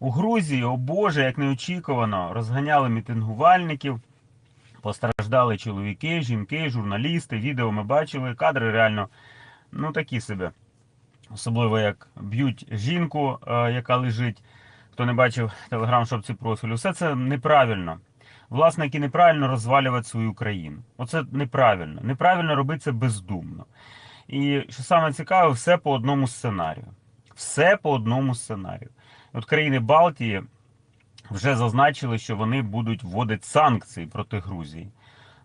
У Грузії, о Боже, як неочікувано, розганяли мітингувальників, постраждали чоловіки, жінки, журналісти. Відео ми бачили, кадри реально ну такі себе. Особливо як б'ють жінку, е, яка лежить. Хто не бачив телеграм-шопці профілю, все це неправильно. Власники неправильно розвалюють свою країну. Оце неправильно. Неправильно робити це бездумно. І що саме цікаве, все по одному сценарію. Все по одному сценарію. От країни Балтії вже зазначили, що вони будуть вводити санкції проти Грузії.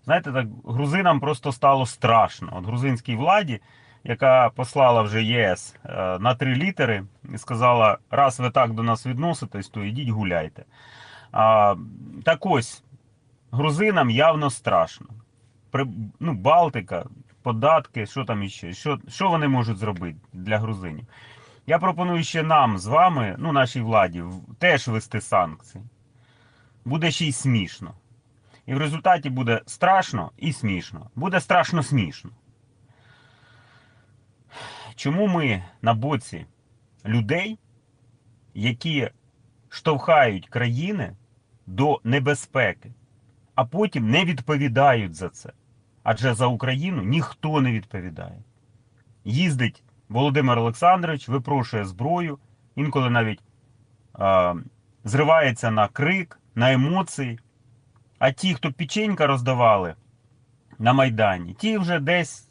Знаєте, так грузинам просто стало страшно. От грузинській владі, яка послала вже ЄС е, на три літери і сказала: раз ви так до нас відноситесь, то йдіть гуляйте. А, так ось, грузинам явно страшно. При, ну, Балтика, податки, що там іще, що, що вони можуть зробити для грузинів? Я пропоную ще нам з вами, ну, нашій владі, теж вести санкції. Буде ще й смішно. І в результаті буде страшно і смішно. Буде страшно смішно. Чому ми на боці людей, які штовхають країни до небезпеки, а потім не відповідають за це? Адже за Україну ніхто не відповідає. Їздить Володимир Олександрович, випрошує зброю, інколи навіть а, зривається на крик, на емоції. А ті, хто печенька роздавали на Майдані, ті вже десь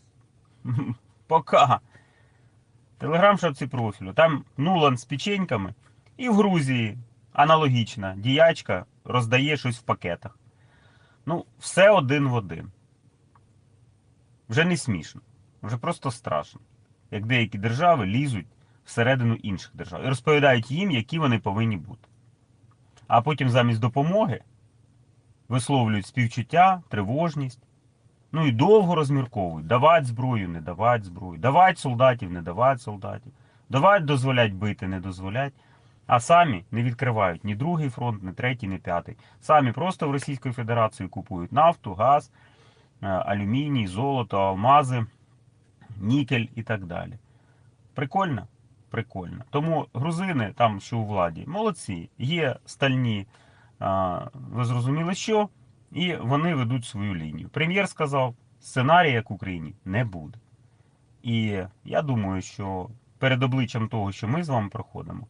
пока. Телеграм-шапці профілю. Там Нулан з печеньками. І в Грузії аналогічна діячка роздає щось в пакетах. Ну, все один в один. Вже не смішно, вже просто страшно. Як деякі держави лізуть всередину інших держав і розповідають їм, які вони повинні бути. А потім замість допомоги висловлюють співчуття, тривожність. Ну і довго розмірковують, давати зброю, не давати зброю, давати солдатів, не давати солдатів, давати дозволять бити, не дозволять. А самі не відкривають ні другий фронт, ні третій, ні п'ятий. Самі просто в Російської Федерації купують нафту, газ, е, алюміній, золото, алмази, нікель і так далі. Прикольно? Прикольно. Тому грузини, там що у владі, молодці, є стальні, а, ви зрозуміли що, і вони ведуть свою лінію. Прем'єр сказав, сценарія, як в Україні, не буде. І я думаю, що перед обличчям того, що ми з вами проходимо,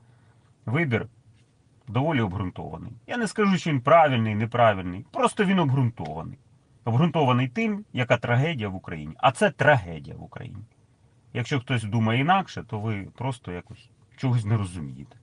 вибір доволі обґрунтований. Я не скажу, що він правильний, неправильний, просто він обґрунтований. Обґрунтований тим, яка трагедія в Україні. А це трагедія в Україні. Якщо хтось думає інакше, то ви просто якось чогось не розумієте.